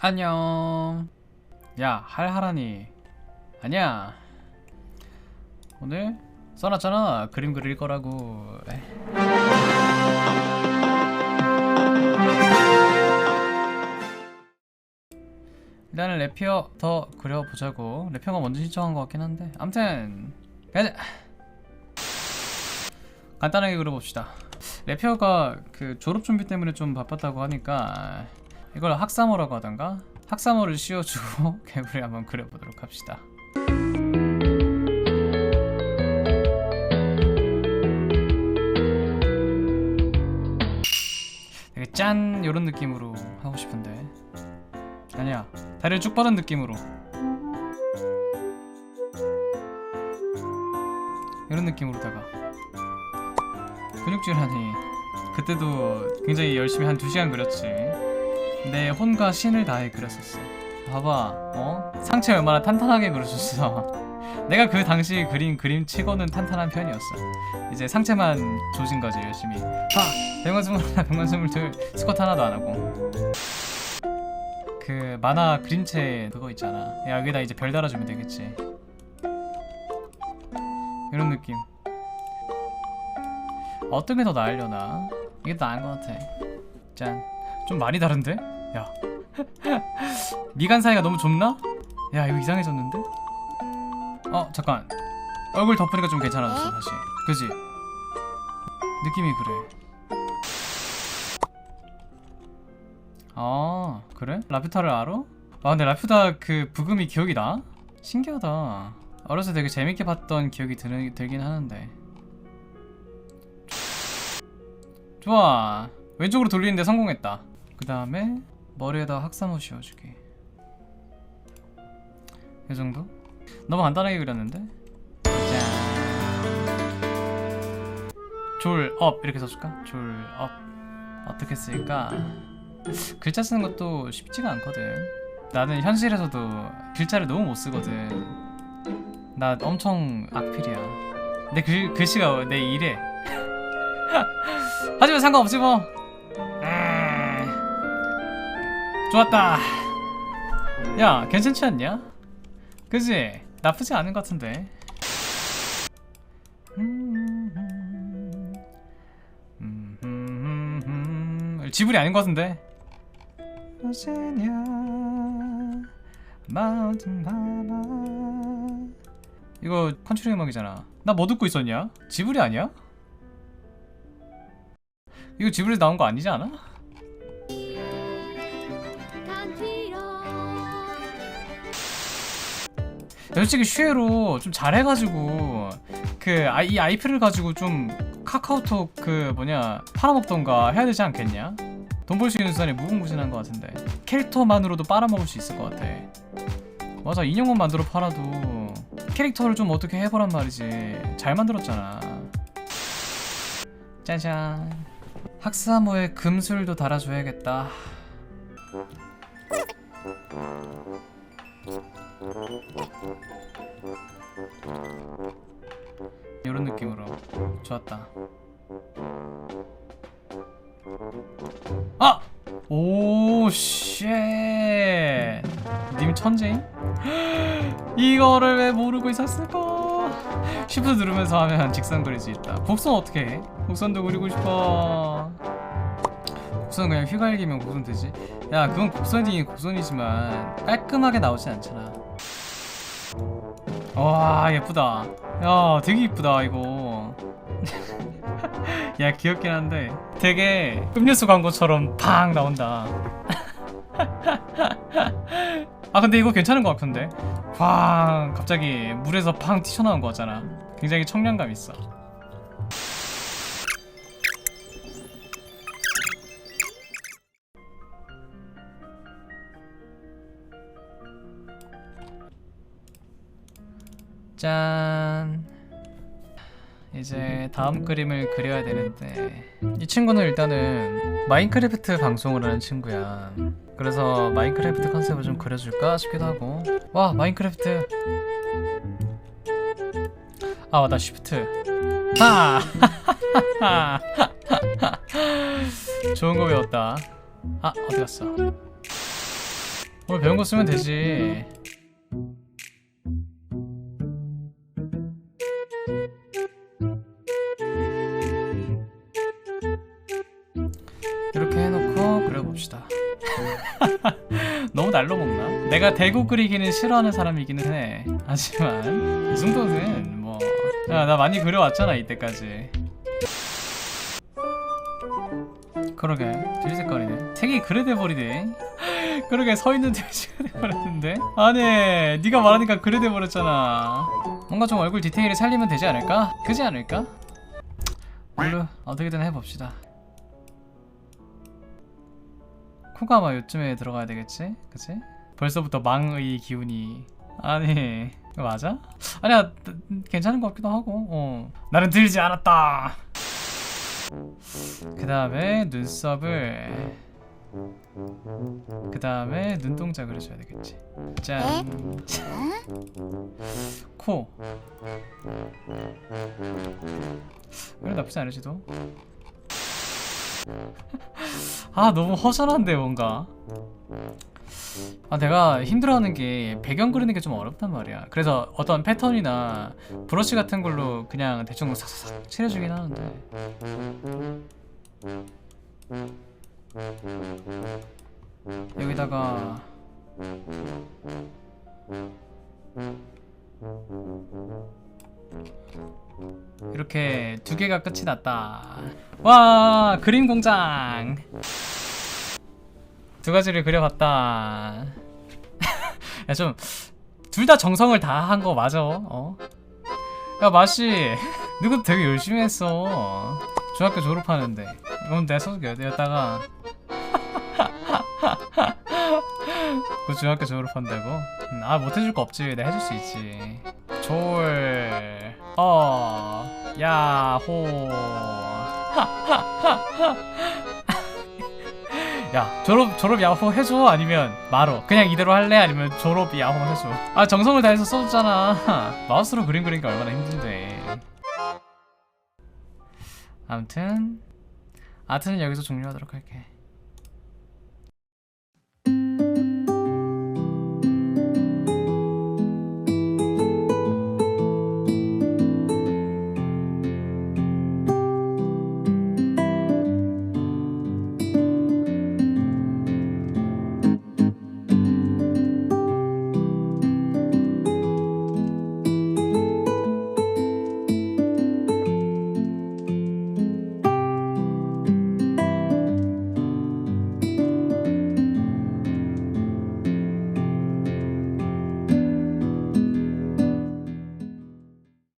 안녕. 야, 할하라니. 아니야. 오늘 써놨잖아. 그림 그릴 거라고. 일단은 래피어 더 그려보자고. 래피어가 먼저 신청한 것 같긴 한데. 암튼 가자. 간단하게 그려봅시다. 래피어가 그 졸업 준비 때문에 좀 바빴다고 하니까 이걸 학사모라고 하던가? 학사모를 씌워주고 개구리 한번 그려보도록 합시다. 짠 이런 느낌으로 하고 싶은데. 아니야 다리를 쭉 뻗은 느낌으로. 이런 느낌으로다가. 근육질하니 그때도 굉장히 열심히 한 2시간 그렸지 내 혼과 신을 다해 그렸었어 봐봐 어? 상체 얼마나 탄탄하게 그려줬어 내가 그 당시 그린 그림 치고는 탄탄한 편이었어 이제 상체만 조진 거지 열심히 하! 백만 스물 하나 백만 스물 둘 스쿼트 하나도 안 하고 그 만화 그림체 그거 있잖아 여기다 이제 별 달아주면 되겠지 이런 느낌 어떤 게 더 나으려나? 이게 더 나은 것 같아. 짠. 좀 많이 다른데? 야. 미간 사이가 너무 좁나? 야, 이거 이상해졌는데? 어, 잠깐. 얼굴 덮으니까 좀 괜찮아졌어, 다시. 그지? 느낌이 그래. 아, 그래? 라퓨타를 알아? 아, 근데 라퓨타 그 부금이 기억이 나? 신기하다. 어렸을 때 되게 재밌게 봤던 기억이 드, 들긴 하는데. 좋아 왼쪽으로 돌리는데 성공했다 그 다음에 머리에다 학사모 씌워주기 이 정도? 너무 간단하게 그렸는데 짠 졸업 이렇게 써줄까? 졸업 어떻게 쓸까? 글자 쓰는 것도 쉽지가 않거든 나는 현실에서도 글자를 너무 못 쓰거든 나 엄청 악필이야 내 글, 글씨가 내 일에 하지만 상관없지 뭐. 좋았다. 야, 괜찮지 않냐? 그지? 나쁘지 않은 것 같은데. 지불이 아닌 것 같은데. 이거 컨트리 음악이잖아. 나 뭐 듣고 있었냐? 지불이 아니야? 이거 지브리에서 나온 거 아니지 않아? 솔직히 슈에로 좀 잘해가지고 그 아, 이 아이피를 가지고 좀 카카오톡 그 뭐냐 팔아먹던가 해야 되지 않겠냐? 돈 벌 수 있는 수단이 무궁무진한 것 같은데 캐릭터만으로도 빨아먹을 수 있을 것 같아 맞아 인형만 만들어 팔아도 캐릭터를 좀 어떻게 해보란 말이지 잘 만들었잖아 짜잔 학사모에 금술도 달아줘야겠다. 이런 느낌으로 좋았다. 아! 오 쉣. 님 천재인? 이거를 왜 모르고 있었을까? 쉬프트 누르면서 하면 직선 그릴 수 있다. 곡선 어떻게 해? 곡선도 그리고 싶어. 곡선 그냥 휘갈기면 곡선 되지. 야, 그건 곡선이긴 곡선이지만 깔끔하게 나오진 않잖아. 와, 예쁘다. 야, 되게 이쁘다 이거. 야, 귀엽긴 한데 되게 음료수 광고처럼 팡 나온다. 아, 근데 이거 괜찮은 것 같은데. 팡 갑자기 물에서 팡 튀어나온 거 같잖아. 굉장히 청량감 있어. 짠. 이제 다음 그림을 그려야 되는데 이 친구는 일단은 마인크래프트 방송을 하는 친구야. 그래서 마인크래프트 컨셉을 좀 그려줄까 싶기도 하고. 와 마인크래프트. 아 맞다 쉬프트. 하. 좋은 거 배웠다. 아 어디 갔어? 오늘 배운 거 쓰면 되지 날로 먹나? 내가 대구 그리기는 싫어하는 사람이기는 해. 하지만 이 정도는 뭐 야 나 많이 그려왔잖아 이때까지. 그러게 돼지 색깔이네. 색이 그래 돼버리네. 그러게 서있는 돼지가 돼버렸는데. 아니 네가 말하니까 그래 돼버렸잖아. 뭔가 좀 얼굴 디테일을 살리면 되지 않을까? 그지 않을까? 물론 어떻게든 해봅시다 코가 아마 요쯤에 들어가야 되겠지? 그치? 벌써부터 망의 기운이. 아니 맞아? 아니야 나- 괜찮은 것 같기도 하고. 어. 나는 들지 않았다! 그 다음에 눈썹을 그 다음에 눈동자 그려줘야 되겠지. 짠 코. 그래 나쁘지 않으지도 아 너무 허전한데 뭔가. 아 내가 힘들어하는 게 배경 그리는 게 좀 어렵단 말이야. 그래서 어떤 패턴이나 브러쉬 같은 걸로 그냥 대충 싹싹 칠해주긴 하는데. 여기다가 이렇게 두 개가 끝이 났다. 와 그림 공장 두 가지를 그려봤다. 야 좀 둘 다 정성을 다 한 거 맞아? 어? 야 마시 너도 되게 열심히 했어. 중학교 졸업하는데 이건 내가 써줄게 여기다가 그 중학교 졸업한다고? 음, 아 못해줄 거 없지 내가 해줄 수 있지 졸, 어, 야호. 야 졸업 졸업 야호 해줘? 아니면 말어? 그냥 이대로 할래? 아니면 졸업 야호 해줘? 아 정성을 다해서 써줬잖아. 마우스로 그림 그리는 게 얼마나 힘든데. 아무튼 아트는 여기서 종료하도록 할게